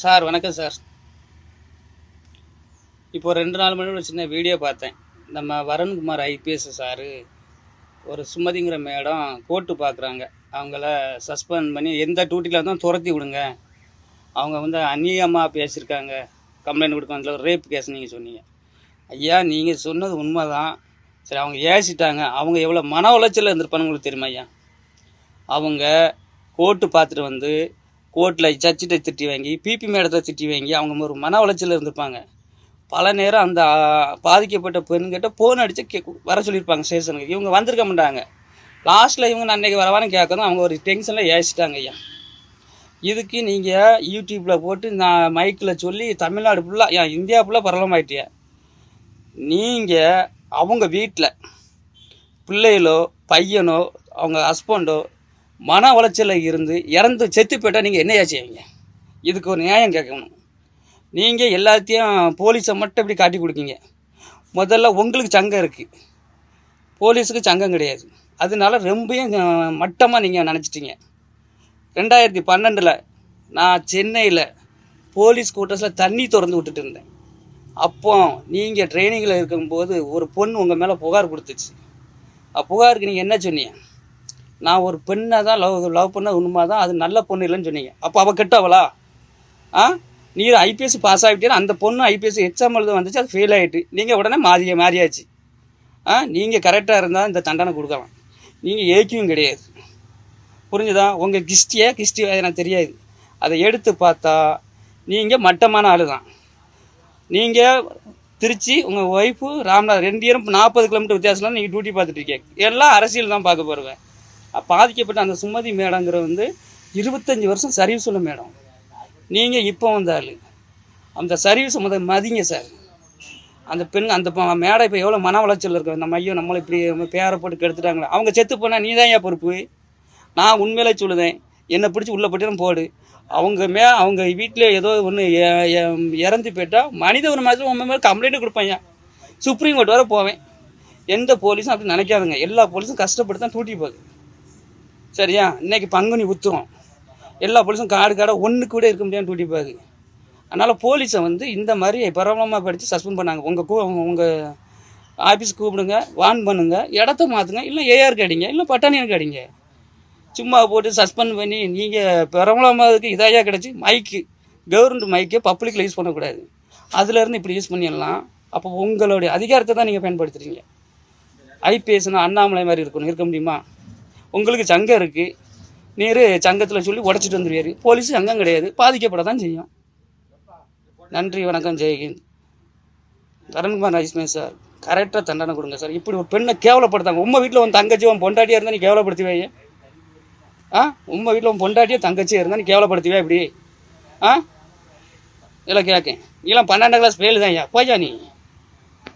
Sir வணக்கம் sir. இப்போ ரெண்டு நாலு மணி ஒரு சின்ன வீடியோ பார்த்தேன். நம்ம வருண்குமார் ஐபிஎஸ் சார் ஒரு சுமதிங்கிற மேடம் கோர்ட்டு பார்க்குறாங்க. அவங்கள சஸ்பெண்ட் பண்ணி எந்த டியூட்டியில் இருந்தாலும் துரத்தி விடுங்க. அவங்க வந்து அந்நியமாக பேசியிருக்காங்க. கம்ப்ளைண்ட் கொடுக்க ரேப் கேஸ் நீங்கள் சொன்னீங்க. ஐயா நீங்கள் சொன்னது உண்மை தான் சரி அவங்க ஏசிட்டாங்க. அவங்க எவ்வளோ மன உளைச்சலில் இருந்திருப்பான்னு உங்களுக்கு தெரியுமா ஐயா? அவங்க கோர்ட்டு பார்த்துட்டு வந்து கோர்ட்டில் ஜட்ஜிட்ட திட்டி வாங்கி பிபி மேடத்தை திட்டி வாங்கி அவங்க ஒரு மன உளைச்சலில் இருந்திருப்பாங்க. பல நேரம் அந்த பாதிக்கப்பட்ட பெண்கிட்ட ஃபோன் அடித்து கே வர சொல்லியிருப்பாங்க ஸ்டேஷனுக்கு. இவங்க வந்திருக்க மாட்டாங்க. லாஸ்ட்டில் இவங்க அன்றைக்கி அன்னைக்கு வரவான்னு கேட்கணும் அவங்க ஒரு டென்ஷனில் ஏசிட்டாங்க ஐயா. இதுக்கு நீங்கள் யூடியூப்பில் போட்டு நான் மைக்கில் சொல்லி தமிழ்நாடு ஃபுல்லாக ஏன் இந்தியா ஃபுல்லாக பரவலமாயிட்டிய நீங்கள் அவங்க வீட்டில் பிள்ளைகளோ பையனோ அவங்க ஹஸ்பண்டோ மன உளைச்சலில் இருந்து இறந்து செத்து போயிட்டால் நீங்கள் என்னையா செய்வீங்க? இதுக்கு ஒரு நியாயம் கேட்கணும். நீங்கள் எல்லாத்தையும் போலீஸை மட்டும் இப்படி காட்டி கொடுக்கீங்க. முதல்ல உங்களுக்கு சங்கம் இருக்குது போலீஸுக்கு சங்கம் கிடையாது. அதனால ரொம்பையும் மட்டமாக நீங்கள் நினச்சிட்டீங்க. ரெண்டாயிரத்தி பன்னெண்டில் நான் சென்னையில் போலீஸ் கூட்டத்தில் தண்ணி திறந்து விட்டுட்டு இருந்தேன். அப்போ நீங்கள் ட்ரைனிங்கில் இருக்கும்போது ஒரு பொண்ணு உங்கள் மேலே புகார் கொடுத்துச்சு. அ புகாருக்கு நீங்கள் என்ன சொன்னீங்க? நான் ஒரு பெண்ணை தான் லவ் லவ் பண்ண உண்மை தான் அது நல்ல பொண்ணு இல்லைன்னு சொன்னீங்க. அப்போ அவள் கெட்டவளா? ஆ? நீ ஐபிஎஸ் பாஸ் ஆகிட்டே அந்த பொண்ணு ஐபிஎஸ் எக்ஸாம் எழுத வந்துச்சு அது ஃபெயில் ஆகிட்டு நீங்கள் உடனே மாறிய மாறியாச்சு. ஆ? நீங்கள் கரெக்டாக இருந்தால் இந்த தண்டனை கொடுக்கலாம். நீங்கள் ஏக்கியும் கிடையாது. புரிஞ்சுதா? உங்கள் கிஸ்டியா கிஸ்டி எனக்கு தெரியாது. அதை எடுத்து பார்த்தா நீங்கள் மட்டமான ஆள் தான் நீங்கள் திருச்சி உங்கள் ஒய்ஃபு ராம்நாத் ரெண்டு இயரும் நாற்பது கிலோமீட்டர் வித்தியாசம்லாம் நீங்கள் டியூட்டி பார்த்துட்டு இருக்கீங்க. எல்லாம் அரசியல் தான் பார்க்க போகிறேன் பாதிக்கப்பட்ட அந்த சுமதி மேடங்கிற வந்து இருபத்தஞ்சி வருஷம் சர்வீஸ் உள்ள மேடம். நீங்கள் இப்போ வந்தாலும் அந்த சர்வீஸ் முத மதிங்க சார். அந்த பெண் அந்த ப- மேடை இப்போ எவ்வளோ மன உளைச்சல் இருக்கு. நம்ம ஐயோ நம்மளை இப்படி பேரை போட்டு கெடுத்துட்டாங்களே அவங்க செத்து போனால் நீ தான் ஏன் பொறுப்பு? நான் உண்மையிலே சொல்லுதேன். என்னை பிடிச்சி உள்ளே போட்டு போடு. அவங்க மே அவங்க வீட்டில் ஏதோ ஒன்று இறந்து போயிட்டால் மனித ஒரு மாதிரி உண்மை மேலே கம்ப்ளைண்ட்டு கொடுப்பாங்க சுப்ரீம் கோர்ட் வர போவேன். எந்த போலீஸும் அப்படி நினைக்காதுங்க. எல்லா போலீஸும் கஷ்டப்பட்டு தான் தூட்டி போகுது. சரியா? இன்னைக்கு பங்குனி உத்துறோம் எல்லா போலீஸும் காடு காடாக ஒன்று கூட இருக்க முடியாது டூட்டி போகுது அதனால் போலீஸை வந்து இந்த மாதிரி பிரபலமாக படித்து சஸ்பெண்ட் பண்ணாங்க. உங்கள் கூ உங்கள் ஆஃபீஸ் கூப்பிடுங்க வான் பண்ணுங்கள் இடத்த மாற்றுங்க இல்லை ஏஆருக்கு அடிங்க இல்லை பட்டாணியனுக்கு அடிங்க சும்மா போட்டு சஸ்பெண்ட் பண்ணி நீங்கள் பிரபலமானதுக்கு இதாக கிடச்சி மைக்கு கவர்மெண்ட் மைக்கை பப்ளிக்கில் யூஸ் பண்ணக்கூடாது. அதுலேருந்து இப்படி யூஸ் பண்ணிடலாம். அப்போ உங்களுடைய அதிகாரத்தை தான் நீங்கள் பயன்படுத்துகிறீங்க ஐபிஎஸ்னால் அண்ணாமலை மாதிரி இருக்கணும். இருக்க முடியுமா? உங்களுக்கு சங்கம் இருக்குது நீர் சங்கத்தில் சொல்லி உடச்சிட்டு வந்துடுவார் போலீஸ் சங்கம் கிடையாது. பாதிக்கப்பட தான் செய்யும். நன்றி வணக்கம் ஜெயகிந்த் தரண்குமார் ஐஸ்மேன் சார் கரெக்டாக தண்டனை கொடுங்க சார். இப்படி ஒரு பெண்ணை கேவலப்படுத்தாங்க. உங்கள் வீட்டில் உன் தங்கச்சி உன் பொண்டாட்டியாக இருந்தால் நீ கேவலப்படுத்துவே ஆ? உங்கள் வீட்டில் உன் பொண்டாட்டியே தங்கச்சியாக இருந்தால் நீ கேவலப்படுத்துவே இப்படி? ஆ? இல்லை கேட்கேன். நீலாம் பன்னெண்டாம் கிளாஸ் ஃபெயில் தான் ஐயா. போயா நீ.